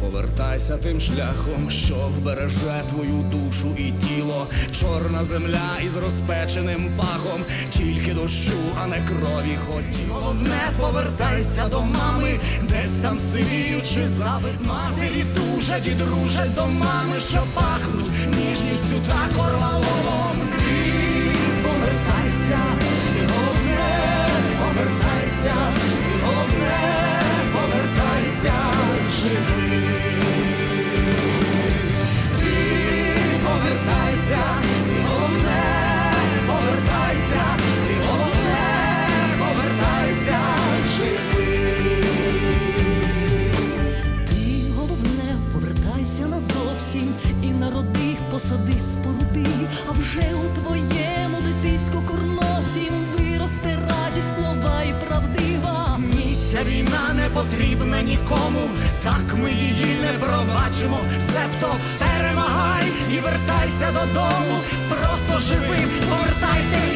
повертайся тим шляхом, що вбереже твою душу і тіло. Чорна земля із розпеченим пахом, тільки дощу, а не крові хоті. Головне, повертайся до мами, десь там сивіючи запит матері, дужать і дружать до мами, що пахнуть ніжністю та корвалолом. Ти повертайся, посади споруди, а вже у твоєму дитиську корносім виросте радість слова і правдива. Ні, війна не потрібна нікому, так ми її не пробачимо. Себто перемагай і вертайся додому. Просто живим, повертайся